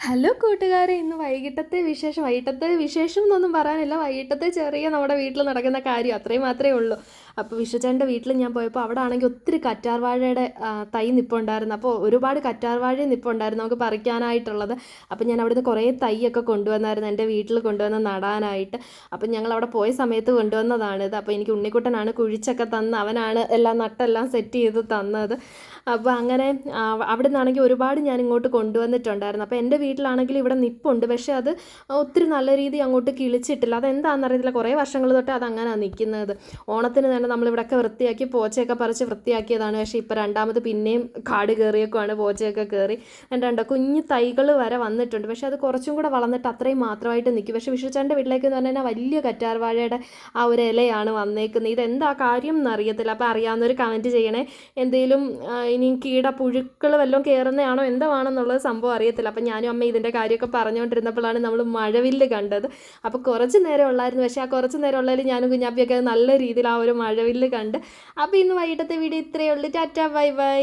Hello കൂട്ടുകാരെ ഇന്ന് വൈകിട്ടത്തെ വിശേഷം. വൈകിട്ടത്തെ വിശേഷം എന്നൊന്നും പറയാനില്ല. വൈകിട്ടത്തെ ചെറിയ നമ്മുടെ വീട്ടിൽ നടക്കുന്ന കാര്യം അത്രയും മാത്രമേ ഉള്ളൂ. അപ്പോൾ വിഷുചേട്ടന്റെ വീട്ടിൽ ഞാൻ പോയപ്പോൾ അവിടെ ആണെങ്കിൽ ഒത്തിരി കറ്റാർവാഴയുടെ തൈ നിപ്പുണ്ടായിരുന്നു. അപ്പോൾ ഒരുപാട് കറ്റാർവാഴ നിപ്പുണ്ടായിരുന്നു നമുക്ക് പറിക്കാനായിട്ടുള്ളത്. അപ്പോൾ ഞാൻ അവിടുന്ന് കുറേ തൈയൊക്കെ കൊണ്ടുവന്നായിരുന്നു എന്റെ വീട്ടിൽ കൊണ്ടുവന്ന് നടാനായിട്ട്. അപ്പോൾ ഞങ്ങൾ അവിടെ പോയ സമയത്ത് കൊണ്ടുവന്നതാണിത്. അപ്പോൾ എനിക്ക് ഉണ്ണിക്കുട്ടനാണ് കുഴിച്ചൊക്കെ തന്ന് അവനാണ് എല്ലാം നട്ടെല്ലാം സെറ്റ് ചെയ്ത് തന്നത്. അപ്പോൾ അങ്ങനെ അവിടെ നിന്നാണെങ്കിൽ ഒരുപാട് ഞാൻ ഇങ്ങോട്ട് കൊണ്ടുവന്നിട്ടുണ്ടായിരുന്നു. അപ്പോൾ എന്റെ വീട്ടിലാണെങ്കിൽ ഇവിടെ നിപ്പുണ്ട്. പക്ഷേ അത് ഒത്തിരി നല്ല രീതി അങ്ങോട്ട് കിളിച്ചിട്ടില്ല. അത് എന്താണെന്നറിയത്തില്ല കുറേ വർഷങ്ങൾ തൊട്ട് അത് അങ്ങനെയാണ് നിൽക്കുന്നത് ഓണത്തിന് തന്നെ നമ്മളിവിടെയൊക്കെ വൃത്തിയാക്കി പോച്ചയൊക്കെ പറിച്ച് വൃത്തിയാക്കിയതാണ്. പക്ഷേ ഇപ്പോൾ രണ്ടാമത് പിന്നെയും കാട് കയറിയൊക്കെയാണ് പോച്ചയൊക്കെ കയറി രണ്ടോ കുഞ്ഞു തൈകൾ വരെ വന്നിട്ടുണ്ട്. പക്ഷേ അത് കുറച്ചും കൂടെ വളർന്നിട്ട് അത്രയും മാത്രമായിട്ട് നിൽക്കും. പക്ഷേ വിഷുച്ചാന്റെ വീട്ടിലേക്ക് എന്ന് പറഞ്ഞാൽ വലിയ കറ്റാർ വാഴയുടെ ആ ഒരു ഇലയാണ് വന്നേക്കുന്നത്. ഇതെന്താ കാര്യം എന്നറിയത്തില്ല. അപ്പോൾ അറിയാവുന്നവർ കമന്റ് ചെയ്യണേ. എന്തെങ്കിലും ഇനിയും ഇനി കീട പുഴുക്കൾ വല്ലതും കയറുന്നതാണോ എന്താണെന്നുള്ളത് സംഭവം അറിയത്തില്ല. അപ്പോൾ ഞാനും അമ്മ ഇതിന്റെ കാര്യമൊക്കെ പറഞ്ഞുകൊണ്ടിരുന്നപ്പോഴാണ് നമ്മൾ മഴവില്ല് കണ്ടത്. അപ്പോൾ കുറച്ച് നേരം ഉള്ളായിരുന്നു. പക്ഷേ ആ കുറച്ച് നേരം ഉള്ളതിൽ ഞാനും കുഞ്ഞാപ്പിയൊക്കെ നല്ല രീതിയിൽ ആ ഒരു മഴവില്ല് കണ്ട്. അപ്പോൾ ഇന്ന് വൈകിട്ടത്തെ വീഡിയോ ഇത്രയേ ഉള്ളൂ. ടാറ്റ ബൈ ബൈ.